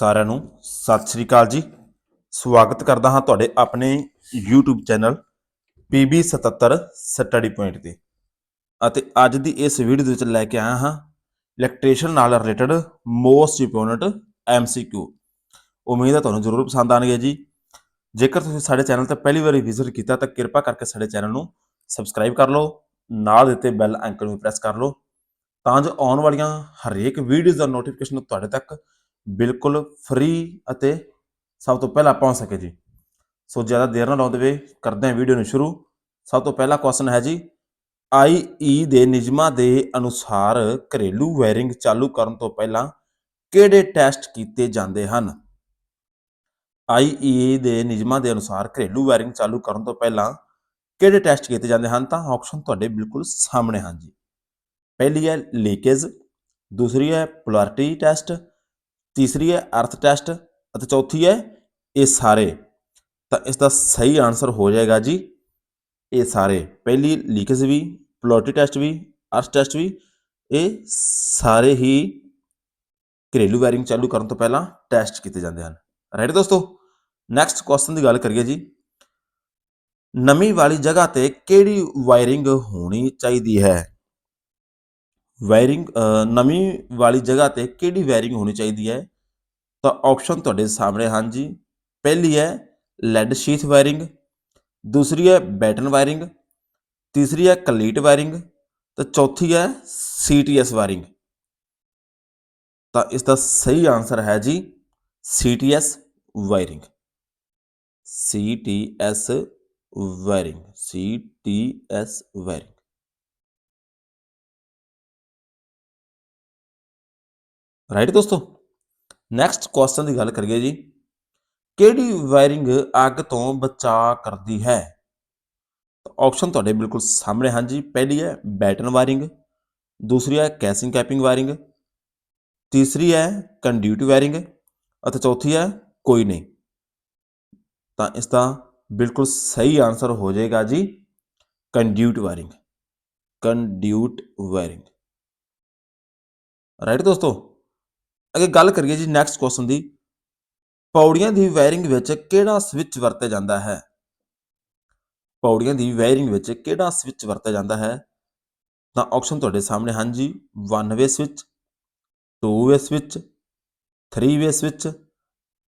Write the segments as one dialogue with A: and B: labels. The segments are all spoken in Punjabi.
A: ਸਾਰਿਆਂ ਨੂੰ ਸਤਿ ਸ੍ਰੀ ਅਕਾਲ ਜੀ। ਸਵਾਗਤ ਕਰਦਾ ਹਾਂ ਤੁਹਾਡੇ ਆਪਣੇ YouTube channel PB77 study point ਤੇ। ਅਤੇ ਅੱਜ ਦੀ ਇਸ ਵੀਡੀਓ ਦੇ ਵਿੱਚ ਲੈ ਕੇ ਆਇਆ ਹਾਂ ਇਲੈਕਟ੍ਰੀਸ਼ੀਅਨ ਨਾਲ ਰਿਲੇਟਡ ਮੋਸਟ ਇੰਪੋਰਟੈਂਟ MCQ ਉਮੀਦ ਹੈ ਤੁਹਾਨੂੰ ਜ਼ਰੂਰ ਪਸੰਦ ਆਣਗੇ ਜੀ। ਜੇਕਰ ਤੁਸੀਂ ਸਾਡੇ ਚੈਨਲ ਤੇ ਪਹਿਲੀ ਵਾਰੀ ਵਿਜ਼ਿਟ ਕੀਤਾ ਤਾਂ ਕਿਰਪਾ ਕਰਕੇ ਸਾਡੇ ਚੈਨਲ ਨੂੰ ਸਬਸਕ੍ਰਾਈਬ ਕਰ ਲਓ, ਨਾਲ ਦਿੱਤੇ ਬੈਲ ਆਈਕਨ ਨੂੰ ਪ੍ਰੈਸ ਕਰ ਲਓ, ਤਾਂ ਜੋ ਆਉਣ ਵਾਲੀਆਂ ਹਰੇਕ ਵੀਡੀਓਜ਼ ਦਾ ਨੋਟੀਫਿਕੇਸ਼ਨ ਤੁਹਾਡੇ ਤੱਕ ਬਿਲਕੁਲ ਫ੍ਰੀ ਅਤੇ ਸਭ ਤੋਂ ਪਹਿਲਾਂ ਪਹੁੰਚ ਸਕੇ ਜੀ। ਸੋ ਜ਼ਿਆਦਾ ਦੇਰ ਨਾ ਲਾਉਂਦੇ ਵੇ ਕਰਦੇ ਹਾਂ ਵੀਡੀਓ ਨੂੰ ਸ਼ੁਰੂ। ਸਭ ਤੋਂ ਪਹਿਲਾ ਕੁਐਸਚਨ ਹੈ ਜੀ ਆਈਈ ਦੇ ਨਿਯਮਾਂ ਦੇ ਅਨੁਸਾਰ ਘਰੇਲੂ ਵਾਇਰਿੰਗ ਚਾਲੂ ਕਰਨ ਤੋਂ ਪਹਿਲਾਂ ਕਿਹੜੇ ਟੈਸਟ ਕੀਤੇ ਜਾਂਦੇ ਹਨ? ਆਈਈ ਦੇ ਨਿਯਮਾਂ ਦੇ ਅਨੁਸਾਰ ਘਰੇਲੂ ਵਾਇਰਿੰਗ ਚਾਲੂ ਕਰਨ ਤੋਂ ਪਹਿਲਾਂ ਕਿਹੜੇ ਟੈਸਟ ਕੀਤੇ ਜਾਂਦੇ ਹਨ? ਤਾਂ ਆਪਸ਼ਨ ਤੁਹਾਡੇ ਬਿਲਕੁਲ ਸਾਹਮਣੇ ਹਨ ਜੀ। ਪਹਿਲੀ ਹੈ ਲੀਕੇਜ ਦੂਸਰੀ ਹੈ ਪੋਲੈਰਿਟੀ ਟੈਸਟ ਤੀਸਰੀ ਹੈ ਅਰਥ ਟੈਸਟ ਅਤੇ ਚੌਥੀ ਹੈ ਇਹ ਸਾਰੇ। ਤਾਂ ਇਸ ਦਾ ਸਹੀ ਆਨਸਰ ਹੋ ਜਾਏਗਾ ਜੀ ਇਹ ਸਾਰੇ। ਪਹਿਲੀ ਲੀਕੇਜ ਵੀ, ਪਲੋਟੀ ਟੈਸਟ ਵੀ, ਅਰਥ ਟੈਸਟ ਵੀ, ਇਹ ਸਾਰੇ ਹੀ ਘਰੇਲੂ ਵਾਇਰਿੰਗ ਚਾਲੂ ਕਰਨ ਤੋਂ ਪਹਿਲਾਂ ਟੈਸਟ ਕੀਤੇ ਜਾਂਦੇ ਹਨ। ਰਾਈਟ ਦੋਸਤੋ? ਨੈਕਸਟ ਕੁਐਸਚਨ ਦੀ ਗੱਲ ਕਰੀਏ ਜੀ। ਨਮੀ ਵਾਲੀ ਜਗ੍ਹਾ ਤੇ ਕਿਹੜੀ ਵਾਇਰਿੰਗ ਹੋਣੀ ਚਾਹੀਦੀ ਹੈ? ਵਾਇਰਿੰਗ ਅ, ਨਮੀ ਵਾਲੀ ਜਗ੍ਹਾ ਤੇ ਕਿਹੜੀ ਵਾਇਰਿੰਗ ਹੋਣੀ ਚਾਹੀਦੀ ਹੈ ਤਾਂ ਆਪਸ਼ਨ ਤੁਹਾਡੇ ਸਾਹਮਣੇ ਹਨ ਜੀ ਪਹਿਲੀ ਹੈ ਲੈਡ ਸ਼ੀਥ ਵਾਇਰਿੰਗ ਦੂਸਰੀ ਹੈ ਬੈਟਨ ਵਾਇਰਿੰਗ ਤੀਸਰੀ ਹੈ ਕਲੀਟ ਵਾਇਰਿੰਗ ਤੇ ਚੌਥੀ ਹੈ ਸੀਟੀਐਸ ਵਾਇਰਿੰਗ ਤਾਂ ਇਸ ਦਾ ਸਹੀ ਆਨਸਰ ਹੈ ਜੀ CTS wiring CTS wiring CTS wiring right ਦੋਸਤੋ? ਨੈਕਸਟ ਕੁਐਸਚਨ ਦੀ ਗੱਲ ਕਰੀਏ ਜੀ। ਕਿਹੜੀ ਵਾਇਰਿੰਗ ਅੱਗ ਤੋਂ ਬਚਾਅ ਕਰਦੀ ਹੈ? ਤਾਂ ਆਪਸ਼ਨ ਤੁਹਾਡੇ ਬਿਲਕੁਲ ਸਾਹਮਣੇ ਹਨ ਜੀ। ਪਹਿਲੀ ਹੈ ਬੈਟਨ ਵਾਇਰਿੰਗ ਦੂਸਰੀ ਹੈ ਕੈਸਿੰਗ ਕੈਪਿੰਗ ਵਾਇਰਿੰਗ ਤੀਸਰੀ ਹੈ ਕੰਡਿਊਟ ਵਾਇਰਿੰਗ ਅਤੇ ਚੌਥੀ ਹੈ ਕੋਈ ਨਹੀਂ। ਤਾਂ ਇਸ ਦਾ ਬਿਲਕੁਲ ਸਹੀ ਆਨਸਰ ਹੋ ਜਾਏਗਾ ਜੀ conduit wiring conduit wiring right ਦੋਸਤੋ? ਅੱਗੇ ਗੱਲ ਕਰੀਏ ਜੀ ਨੈਕਸਟ ਕੁਐਸਚਨ ਦੀ। ਪੌੜੀਆਂ ਦੀ ਵਾਇਰਿੰਗ ਵਿੱਚ ਕਿਹੜਾ ਸਵਿਚ ਵਰਤਿਆ ਜਾਂਦਾ ਹੈ? ਪੌੜੀਆਂ ਦੀ ਵਾਇਰਿੰਗ ਵਿੱਚ ਕਿਹੜਾ ਸਵਿਚ ਵਰਤਿਆ ਜਾਂਦਾ ਹੈ? ਤਾਂ ਆਪਸ਼ਨ ਤੁਹਾਡੇ ਸਾਹਮਣੇ ਹਨ ਜੀ 1 way switch 2 way switch 3 way switch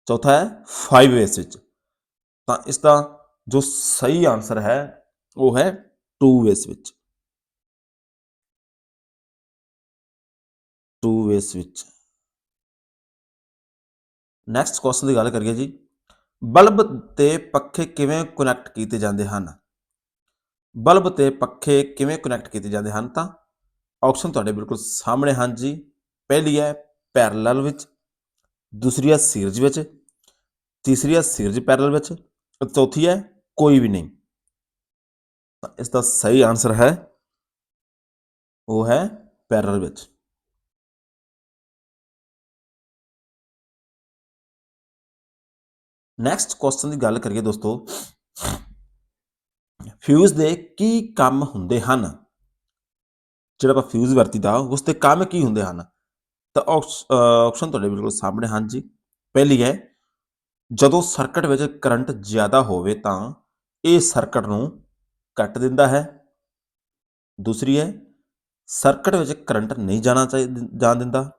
A: ਚੌਥਾ ਹੈ 5 ਵੇ ਸਵਿਚ ਤਾਂ ਇਸ ਦਾ ਜੋ ਸਹੀ ਆਨਸਰ ਹੈ, ਉਹ ਹੈ 2 way switch 2 way switch next question ਦੀ ਗੱਲ ਕਰੀਏ ਜੀ। ਬਲਬ ਤੇ ਪੱਖੇ ਕਿਵੇਂ ਕਨੈਕਟ ਕੀਤੇ ਜਾਂਦੇ ਹਨ? ਬਲਬ ਤੇ ਪੱਖੇ ਕਿਵੇਂ ਕਨੈਕਟ ਕੀਤੇ ਜਾਂਦੇ ਹਨ ਤਾਂ ਆਪਸ਼ਨ ਤੁਹਾਡੇ ਬਿਲਕੁਲ ਸਾਹਮਣੇ ਹਨ ਜੀ। ਪਹਿਲੀ ਹੈ ਪੈਰਲਲ ਵਿੱਚ, ਦੂਸਰੀ ਹੈ ਸੀਰੀਜ਼ ਵਿੱਚ, ਤੀਸਰੀ ਹੈ ਸੀਰੀਜ਼ ਪੈਰਲਲ ਵਿੱਚ ਅਤੇ ਚੌਥੀ ਹੈ ਕੋਈ ਵੀ ਨਹੀਂ। ਤਾਂ ਇਸ ਦਾ ਸਹੀ ਆਨਸਰ ਹੈ, ਉਹ ਹੈ ਪੈਰਲਲ ਵਿੱਚ। ਨੈਕਸਟ ਕੁਐਸਚਨ ਦੀ ਗੱਲ ਕਰੀਏ ਦੋਸਤੋ। ਫਿਊਜ਼ ਦੇ ਕੀ ਕੰਮ ਹੁੰਦੇ ਹਨ? ਜਿਹੜਾ ਆਪਾਂ ਫਿਊਜ਼ ਵਰਤੀਦਾ, ਉਸ 'ਤੇ ਕੰਮ ਕੀ ਹੁੰਦੇ ਹਨ? ਤਾਂ ਆਪਸ਼ਨ ਤੁਹਾਡੇ ਬਿਲਕੁਲ ਸਾਹਮਣੇ ਹਨ ਜੀ। ਪਹਿਲੀ ਹੈ, ਜਦੋਂ ਸਰਕਟ ਵਿੱਚ ਕਰੰਟ ਜ਼ਿਆਦਾ ਹੋਵੇ ਤਾਂ ਇਹ ਸਰਕਟ ਨੂੰ ਕੱਟ ਦਿੰਦਾ ਹੈ। ਦੂਸਰੀ ਹੈ ਸਰਕਟ ਵਿੱਚ ਕਰੰਟ ਨਹੀਂ ਜਾਣਾ ਚਾਹੀਦਾ ਜਾਣ ਦਿੰਦਾ।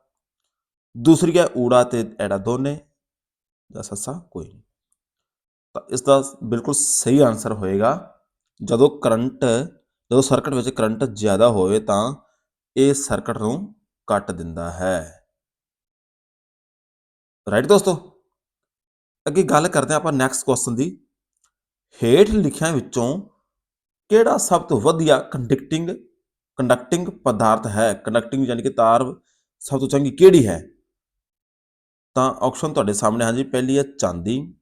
A: ਦੂਸਰੀ ਹੈ, ਊੜਾ ਤੇ ਐੜਾ ਦੋਨੇ। ਜਾਂ ਸੱਸਾ, ਕੋਈ ਨਹੀਂ। ਤਾਂ ਇਸ ਦਾ ਬਿਲਕੁਲ ਸਹੀ ਆਨਸਰ ਹੋਏਗਾ। ਜਦੋਂ ਕਰੰਟ ਜਦੋਂ ਸਰਕਟ ਵਿੱਚ ਕਰੰਟ ਜ਼ਿਆਦਾ ਹੋਵੇ ਤਾਂ ਇਹ ਸਰਕਟ ਨੂੰ ਕੱਟ ਦਿੰਦਾ ਹੈ। ਰਾਈਟ ਦੋਸਤੋ? ਅੱਗੇ ਗੱਲ ਕਰਦੇ ਹਾਂ ਆਪਾਂ ਨੈਕਸਟ ਕੁਐਸਚਨ ਦੀ। ਹੇਠ ਲਿਖਿਆਂ ਵਿੱਚੋਂ ਕਿਹੜਾ ਸਭ ਤੋਂ ਵਧੀਆ ਕੰਡਕਟਿੰਗ ਕੰਡਕਟਿੰਗ ਪਦਾਰਥ ਹੈ? ਕੰਡਕਟਿੰਗ ਯਾਨੀ ਕਿ ਤਾਰ ਸਭ ਤੋਂ ਚੰਗੀ ਕਿਹੜੀ ਹੈ? ਤਾਂ ਆਪਸ਼ਨ ਤੁਹਾਡੇ ਸਾਹਮਣੇ ਹਾਂ ਜੀ ਪਹਿਲੀ ਹੈ ਚਾਂਦੀ।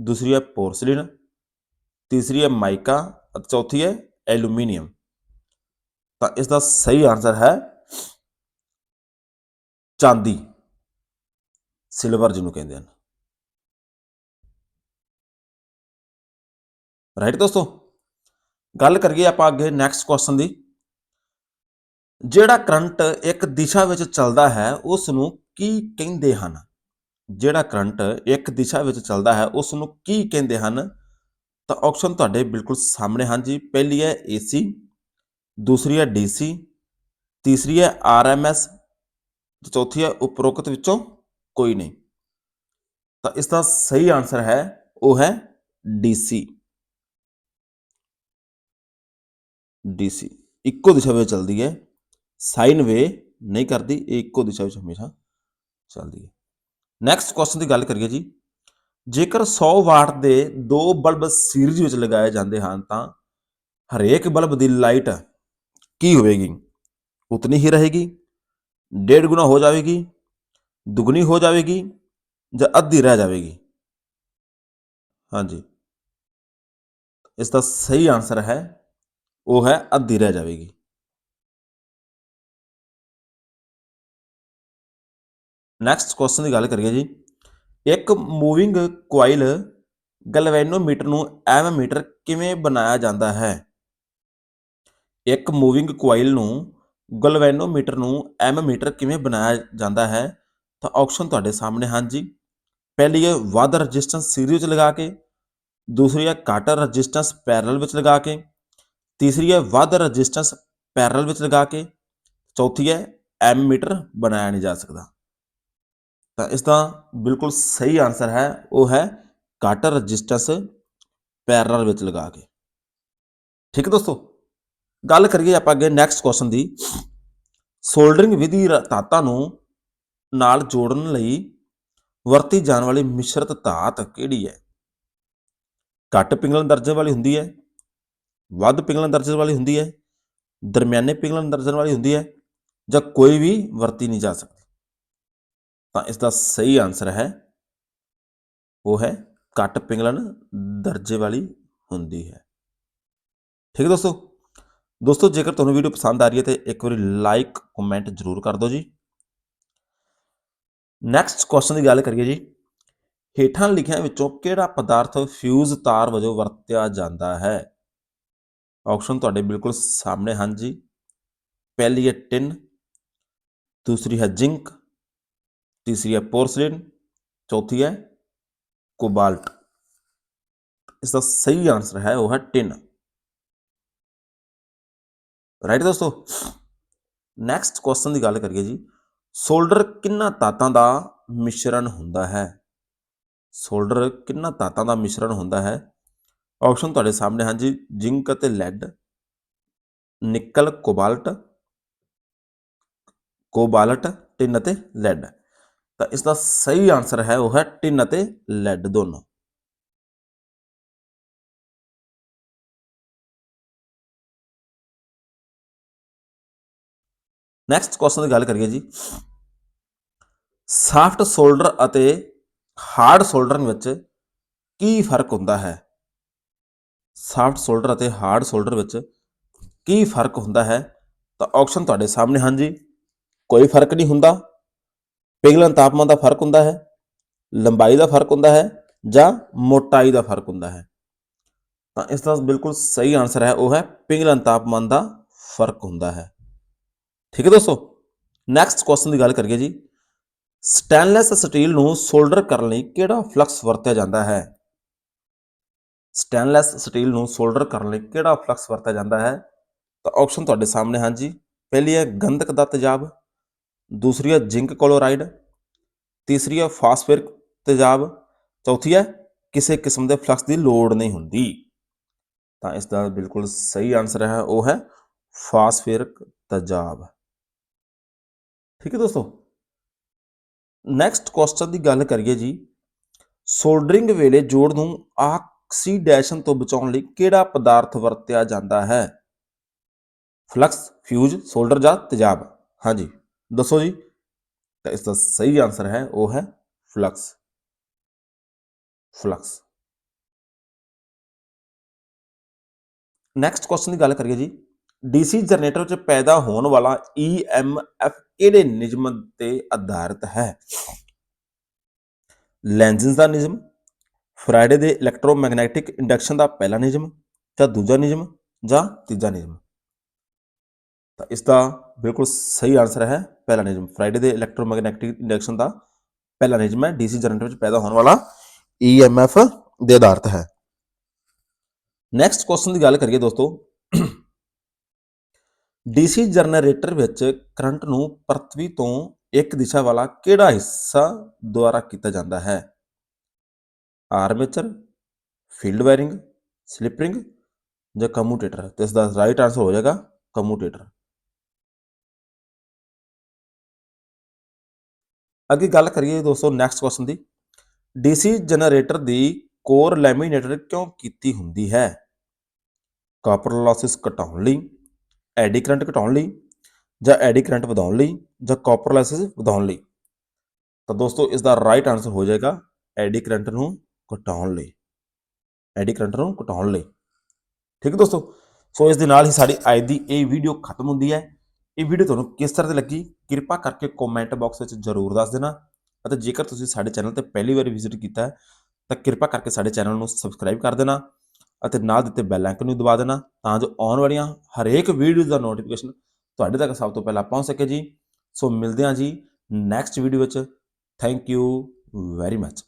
A: ਦੂਸਰੀ ਹੈ ਪੋਰਸਲਿਨ, ਤੀਸਰੀ ਹੈ ਮਾਈਕਾ ਅਤੇ ਚੌਥੀ ਹੈ ਐਲੂਮੀਨੀਅਮ। ਤਾਂ ਇਸ ਦਾ ਸਹੀ ਆਨਸਰ ਹੈ ਚਾਂਦੀ ਸਿਲਵਰ ਜਿਹਨੂੰ ਕਹਿੰਦੇ ਹਨ। ਰਾਈਟ ਦੋਸਤੋ? ਗੱਲ ਕਰੀਏ ਆਪਾਂ ਅੱਗੇ ਨੈਕਸਟ ਕੁਐਸਚਨ ਦੀ। ਜਿਹੜਾ ਕਰੰਟ ਇੱਕ ਦਿਸ਼ਾ ਵਿੱਚ ਚੱਲਦਾ ਹੈ ਉਸ ਨੂੰ ਕੀ ਕਹਿੰਦੇ ਹਨ? ਜਿਹੜਾ ਕਰੰਟ ਇੱਕ ਦਿਸ਼ਾ ਵਿੱਚ ਚੱਲਦਾ ਹੈ ਉਸ ਨੂੰ ਕੀ ਕਹਿੰਦੇ ਹਨ? ਤਾਂ ਆਪਸ਼ਨ ਤੁਹਾਡੇ ਬਿਲਕੁਲ ਸਾਹਮਣੇ ਹਨ ਜੀ। ਪਹਿਲੀ ਹੈ ਏਸੀ ਦੂਸਰੀ ਹੈ ਡੀਸੀ ਤੀਸਰੀ ਹੈ ਆਰਐਮਐਸ ਤੇ ਚੌਥੀ ਹੈ ਉਪਰੋਕਤ ਵਿੱਚੋਂ ਕੋਈ ਨਹੀਂ। ਤਾਂ ਇਸ ਦਾ ਸਹੀ ਆਨਸਰ ਹੈ, ਉਹ ਹੈ ਡੀਸੀ ਡੀਸੀ ਇੱਕੋ ਦਿਸ਼ਾ ਵਿੱਚ ਚੱਲਦੀ ਹੈ। ਸਾਈਨ ਵੇ ਨਹੀਂ ਕਰਦੀ, ਇਹ ਇੱਕੋ ਦਿਸ਼ਾ ਵਿੱਚ ਹਮੇਸ਼ਾ ਚੱਲਦੀ ਹੈ। ਨੈਕਸਟ ਕੁਐਸਚਨ ਦੀ ਗੱਲ ਕਰੀਏ ਜੀ। ਜੇਕਰ 100 ਵਾਟ ਦੇ ਦੋ ਬਲਬ ਸੀਰੀਜ਼ ਵਿੱਚ ਲਗਾਏ ਜਾਂਦੇ ਹਨ, ਤਾਂ ਹਰੇਕ ਬਲਬ ਦੀ ਲਾਈਟ ਕੀ ਹੋਵੇਗੀ? ਉਤਨੀ ਹੀ ਰਹੇਗੀ? ਡੇਢ ਗੁਣਾ ਹੋ ਜਾਵੇਗੀ? ਦੁਗਣੀ ਹੋ ਜਾਵੇਗੀ? ਜਾਂ ਅੱਧੀ ਰਹਿ ਜਾਵੇਗੀ? ਹਾਂਜੀ। ਇਸ ਦਾ ਸਹੀ ਆਨਸਰ ਹੈ, ਉਹ ਹੈ ਅੱਧੀ ਰਹਿ ਜਾਵੇਗੀ। ਨੈਕਸਟ ਕੁਐਸਚਨ ਦੀ ਗੱਲ ਕਰੀਏ ਜੀ। ਇੱਕ ਮੂਵਿੰਗ ਕੁਆਇਲ ਗੈਲਵੇਨੋਮੀਟਰ ਨੂੰ ਐਮਮੀਟਰ ਕਿਵੇਂ ਬਣਾਇਆ ਜਾਂਦਾ ਹੈ? ਇੱਕ ਮੂਵਿੰਗ ਕੁਆਇਲ ਨੂੰ ਗੈਲਵੇਨੋਮੀਟਰ ਨੂੰ ਐਮਮੀਟਰ ਕਿਵੇਂ ਬਣਾਇਆ ਜਾਂਦਾ ਹੈ? ਤਾਂ ਆਪਸ਼ਨ ਤੁਹਾਡੇ ਸਾਹਮਣੇ ਹਨ ਜੀ। ਪਹਿਲੀ ਹੈ ਵੱਧ ਰੈਜ਼ਿਸਟੈਂਸ ਸੀਰੀਜ਼ ਵਿੱਚ ਲਗਾ ਕੇ। ਦੂਸਰੀ ਹੈ ਘੱਟ ਰੈਜ਼ਿਸਟੈਂਸ ਪੈਰਲਲ ਵਿੱਚ ਲਗਾ ਕੇ। ਤੀਸਰੀ ਹੈ ਵੱਧ ਰੈਜ਼ਿਸਟੈਂਸ ਪੈਰਲਲ ਵਿੱਚ ਲਗਾ ਕੇ। ਚੌਥੀ ਹੈ ਐਮਮੀਟਰ ਬਣਾਇਆ ਨਹੀਂ ਜਾ ਸਕਦਾ। ਤਾਂ ਇਸ ਦਾ ਬਿਲਕੁਲ ਸਹੀ ਆਨਸਰ ਹੈ, ਉਹ ਹੈ ਘੱਟ ਰੈਜ਼ਿਸਟੈਂਸ ਪੈਰਲਲ ਵਿੱਚ ਲਗਾ ਕੇ। ਠੀਕ ਹੈ ਦੋਸਤੋ? ਗੱਲ ਕਰੀਏ ਆਪਾਂ ਅੱਗੇ ਨੈਕਸਟ ਕੁਐਸਚਨ ਦੀ। ਸੋਲਡਰਿੰਗ ਵਿਧੀ ਰ- ਧਾਤਾਂ ਨੂੰ ਨਾਲ ਜੋੜਨ ਲਈ ਵਰਤੀ ਜਾਣ ਵਾਲੀ ਮਿਸ਼ਰਤ ਧਾਤ ਕਿਹੜੀ ਹੈ? ਘੱਟ ਪਿਘਲਣ ਦਰਜੇ ਵਾਲੀ ਹੁੰਦੀ ਹੈ, ਵੱਧ ਪਿਘਲਣ ਦਰਜੇ ਵਾਲੀ ਹੁੰਦੀ ਹੈ, ਦਰਮਿਆਨੇ ਪਿਘਲਣ ਦਰਜੇ ਵਾਲੀ ਹੁੰਦੀ ਹੈ ਜਾਂ ਕੋਈ ਵੀ ਵਰਤੀ ਨਹੀਂ ਜਾ ਸਕਦੀ। ਤਾਂ ਇਸ ਦਾ ਸਹੀ ਆਨਸਰ ਹੈ, ਉਹ ਹੈ ਘੱਟ ਪਿਘਲਣ ਦਰਜੇ ਵਾਲੀ ਹੁੰਦੀ ਹੈ। ਠੀਕ ਹੈ ਦੋਸਤੋ ਦੋਸਤੋ ਜੇਕਰ ਤੁਹਾਨੂੰ ਵੀਡੀਓ ਪਸੰਦ ਆ ਰਹੀ ਹੈ ਤੇ ਇੱਕ ਵਾਰੀ ਲਾਈਕ ਕਮੈਂਟ ਜ਼ਰੂਰ ਕਰ ਦਿਓ ਜੀ। ਨੈਕਸਟ ਕੁਐਸਚਨ ਦੀ ਗੱਲ ਕਰੀਏ ਜੀ, ਹੇਠਾਂ ਲਿਖਿਆਂ ਵਿੱਚੋਂ ਕਿਹੜਾ ਪਦਾਰਥ ਫਿਊਜ਼ ਤਾਰ ਵਜੋਂ ਵਰਤਿਆ ਜਾਂਦਾ ਹੈ? ਆਪਸ਼ਨ ਤੁਹਾਡੇ ਬਿਲਕੁਲ ਸਾਹਮਣੇ ਹਨ ਜੀ। ਪਹਿਲੀ ਹੈ ਟਿਨ ਦੂਸਰੀ ਹੈ ਜ਼ਿੰਕ ਤੀਸਰੀ ਹੈ ਪੋਰਸਲਿਨ ਚੌਥੀ ਹੈ ਕੋਬਾਲਟ ਇਸ ਦਾ ਸਹੀ ਆਨਸਰ ਹੈ ਉਹ ਹੈ ਟਿਨ ਰਾਈਟ ਦੋਸਤੋ ਨੈਕਸਟ ਕੁਐਸਚਨ ਦੀ ਗੱਲ ਕਰੀਏ ਜੀ ਸੋਲਡਰ ਕਿੰਨਾ ਤਾਤਾਂ ਦਾ ਮਿਸ਼ਰਣ ਹੁੰਦਾ ਹੈ ਸੋਲਡਰ ਕਿੰਨਾ ਤਾਤਾਂ ਦਾ ਮਿਸ਼ਰਣ ਹੁੰਦਾ ਹੈ ਆਪਸ਼ਨ ਤੁਹਾਡੇ ਸਾਹਮਣੇ ਹਨ ਜੀ ਜ਼ਿੰਕ ਅਤੇ lead nickel cobalt cobalt tin ਅਤੇ ਲੈਡ ਤਾਂ ਇਸ ਦਾ ਸਹੀ ਆਨਸਰ ਹੈ, ਉਹ ਹੈ ਟਿਨ ਅਤੇ ਲੈਡ ਦੋਨੋਂ। ਨੈਕਸਟ ਕੁਐਸਚਨ ਦੀ ਗੱਲ ਕਰੀਏ ਜੀ। ਸਾਫਟ ਸੋਲਡਰ ਅਤੇ ਹਾਰਡ ਸ਼ੋਲਡਰ ਵਿੱਚ ਕੀ ਫ਼ਰਕ ਹੁੰਦਾ ਹੈ? ਸਾਫਟ ਸੋਲਡਰ ਅਤੇ ਹਾਰਡ ਸੋਲਡਰ ਵਿੱਚ ਕੀ ਫ਼ਰਕ ਹੁੰਦਾ ਹੈ? ਤਾਂ ਆਪਸ਼ਨ ਤੁਹਾਡੇ ਸਾਹਮਣੇ ਹਨ ਜੀ। ਕੋਈ ਫ਼ਰਕ ਨਹੀਂ ਹੁੰਦਾ। ਪਿਘਲਣ ਤਾਪਮਾਨ ਦਾ ਫ਼ਰਕ ਹੁੰਦਾ ਹੈ, ਲੰਬਾਈ ਦਾ ਫ਼ਰਕ ਹੁੰਦਾ ਹੈ ਜਾਂ ਮੋਟਾਈ ਦਾ ਫ਼ਰਕ ਹੁੰਦਾ ਹੈ। ਤਾਂ ਇਸ ਦਾ ਬਿਲਕੁਲ ਸਹੀ ਆਨਸਰ ਹੈ, ਉਹ ਹੈ ਪਿਘਲਣ ਤਾਪਮਾਨ ਦਾ ਫ਼ਰਕ ਹੁੰਦਾ ਹੈ। ਠੀਕ ਹੈ ਦੋਸਤੋ ਨੈਕਸਟ ਕੁਐਸਚਨ ਦੀ ਗੱਲ ਕਰੀਏ ਜੀ। ਸਟੇਨਲੈਸ ਸਟੀਲ ਨੂੰ ਸੋਲਡਰ ਕਰਨ ਲਈ ਕਿਹੜਾ ਫਲਕਸ ਵਰਤਿਆ ਜਾਂਦਾ ਹੈ? ਸਟੇਨਲੈਸ ਸਟੀਲ ਨੂੰ ਸੋਲਡਰ ਕਰਨ ਲਈ ਕਿਹੜਾ ਫਲਕਸ ਵਰਤਿਆ ਜਾਂਦਾ ਹੈ? ਤਾਂ ਆਪਸ਼ਨ ਤੁਹਾਡੇ ਸਾਹਮਣੇ ਹਨ ਜੀ। ਪਹਿਲੀ ਹੈ ਗੰਧਕ ਦਾ ਤੇਜ਼ਾਬ ਦੂਸਰੀ ਹੈ ਜ਼ਿੰਕ ਕਲੋਰਾਈਡ, ਤੀਸਰੀ ਹੈ ਫਾਸਫੋਰਿਕ ਤੇਜ਼ਾਬ, ਚੌਥੀ ਹੈ ਕਿਸੇ ਕਿਸਮ ਦੇ ਫਲਕਸ ਦੀ ਲੋੜ ਨਹੀਂ ਹੁੰਦੀ। ਤਾਂ ਇਸ ਦਾ ਬਿਲਕੁਲ ਸਹੀ ਆਨਸਰ ਹੈ, ਉਹ ਹੈ ਫਾਸਫੋਰਿਕ ਤੇਜ਼ਾਬ। ਠੀਕ ਹੈ ਦੋਸਤੋ? ਨੈਕਸਟ ਕੁਐਸਚਨ ਦੀ ਗੱਲ ਕਰੀਏ ਜੀ। ਸੋਲਡਰਿੰਗ ਵੇਲੇ ਜੋੜ ਨੂੰ ਆਕਸੀਡੇਸ਼ਨ ਤੋਂ ਬਚਾਉਣ ਲਈ ਕਿਹੜਾ ਪਦਾਰਥ ਵਰਤਿਆ ਜਾਂਦਾ ਹੈ? ਫਲਕਸ, ਫਿਊਜ਼, ਸੋਲਡਰ ਜਾਂ ਤੇਜ਼ਾਬ? ਹਾਂਜੀ। ਦੱਸੋ ਜੀ। ਤਾਂ ਇਸ ਦਾ ਸਹੀ ਆਨਸਰ ਹੈ, ਉਹ ਹੈ ਫਲਕਸ ਫਲਕਸ ਨੈਕਸਟ ਕੁਐਸਚਨ ਦੀ ਗੱਲ ਕਰੀਏ ਜੀ। ਡੀਸੀ ਜਨਰੇਟਰ 'ਚ ਪੈਦਾ ਹੋਣ ਵਾਲਾ EMF ਕਿਹੜੇ ਨਿਯਮ ਤੇ ਆਧਾਰਿਤ ਹੈ? ਲੈਂਜ਼ਸ ਦਾ ਨਿਯਮ ਫਰਾਈਡੇ ਦੇ ਇਲੈਕਟ੍ਰੋਮੈਗਨੈਟਿਕ ਇੰਡਕਸ਼ਨ ਦਾ ਪਹਿਲਾ ਨਿਯਮ, ਜਾਂ ਦੂਜਾ ਨਿਯਮ, ਜਾਂ ਤੀਜਾ ਨਿਯਮ। ਤਾਂ ਇਸ ਦਾ ਬਿਲਕੁਲ ਸਹੀ ਆਨਸਰ ਹੈ ਪਹਿਲਾ ਨਿਯਮ। ਫਰਾਈਡੇ ਦੇ ਇਲੈਕਟ੍ਰੋਮੈਗਨੈਟਿਕ ਇੰਡਕਸ਼ਨ ਦਾ ਪਹਿਲਾ ਨਿਯਮ ਹੈ। ਡੀਸੀ ਜਨਰੇਟਰ ਵਿੱਚ ਪੈਦਾ ਹੋਣ ਵਾਲਾ ਈਐਮਐਫ ਦੇ ਆਧਾਰਤ ਹੈ। ਨੈਕਸਟ ਕੁਐਸਚਨ ਦੀ ਗੱਲ ਕਰੀਏ ਦੋਸਤੋ। ਡੀਸੀ ਜਨਰੇਟਰ ਵਿੱਚ ਕਰੰਟ ਨੂੰ ਪ੍ਰਥਵੀ ਤੋਂ ਇੱਕ ਦਿਸ਼ਾ ਵਾਲਾ ਕਿਹੜਾ ਹਿੱਸਾ ਦੁਆਰਾ ਕੀਤਾ ਜਾਂਦਾ ਹੈ? Armature field wiring slip ring ਜਾਂ ਕਮੂਟੇਟਰ ਤੇ ਇਸ ਦਾ ਰਾਈਟ ਆਨਸਰ ਹੋ ਜਾਏਗਾ ਕਮੂਟੇਟਰ ਅੱਗੇ ਗੱਲ ਕਰੀਏ ਦੋਸਤੋ ਨੈਕਸਟ ਕੁਐਸਚਨ ਦੀ। ਡੀਸੀ ਜਨਰੇਟਰ ਦੀ ਕੋਰ ਲੈਮੀਨੇਟਰ ਕਿਉਂ ਕੀਤੀ ਹੁੰਦੀ ਹੈ? ਕਾਪਰ ਲਾਸਿਸ ਘਟਾਉਣ ਲਈ, ਐਡੀ ਕਰੰਟ ਘਟਾਉਣ ਲਈ, ਜਾਂ ਐਡੀ ਕਰੰਟ ਵਧਾਉਣ ਲਈ, ਜਾਂ ਕਾਪਰ ਲਾਸਿਸ ਵਧਾਉਣ ਲਈ? ਤਾਂ ਦੋਸਤੋ ਇਸ ਦਾ ਰਾਈਟ ਆਨਸਰ ਹੋ ਜਾਏਗਾ ਐਡੀ ਕਰੰਟ ਨੂੰ ਘਟਾਉਣ ਲਈ। ਐਡੀ ਕਰੰਟ ਨੂੰ ਘਟਾਉਣ ਲਈ। ਠੀਕ ਹੈ ਦੋਸਤੋ? ਸੋ ਇਸ ਦੇ ਨਾਲ ਹੀ ਸਾਡੀ ਅੱਜ ਦੀ ਇਹ ਵੀਡੀਓ ਖਤਮ ਹੁੰਦੀ ਹੈ। ਇਹ ਵੀਡੀਓ ਤੁਹਾਨੂੰ ਕਿਸ ਤਰ੍ਹਾਂ ਦੀ ਲੱਗੀ? ਕਿਰਪਾ ਕਰਕੇ ਕਮੈਂਟ ਬਾਕਸ ਵਿੱਚ ਜ਼ਰੂਰ ਦੱਸ ਦੇਣਾ ਅਤੇ ਜੇਕਰ ਤੁਸੀਂ ਸਾਡੇ ਚੈਨਲ ਤੇ ਪਹਿਲੀ ਵਾਰੀ ਵਿਜ਼ਿਟ ਕੀਤਾ ਹੈ, ਤਾਂ ਕਿਰਪਾ ਕਰਕੇ ਸਾਡੇ ਚੈਨਲ ਨੂੰ ਸਬਸਕ੍ਰਾਈਬ ਕਰ ਦੇਣਾ ਅਤੇ ਨਾਲ ਦਿੱਤੇ ਬੈਲ ਆਈਕਨ ਨੂੰ ਦਬਾ ਦੇਣਾ ਤਾਂ ਜੋ ਆਉਣ ਵਾਲੀਆਂ ਹਰੇਕ ਵੀਡੀਓ ਦਾ ਨੋਟੀਫਿਕੇਸ਼ਨ ਤੁਹਾਡੇ ਤੱਕ ਸਭ ਤੋਂ ਪਹਿਲਾਂ ਪਹੁੰਚ ਸਕੇ ਜੀ। ਸੋ ਮਿਲਦੇ ਹਾਂ ਜੀ ਨੈਕਸਟ ਵੀਡੀਓ ਵਿੱਚ। Thank you very much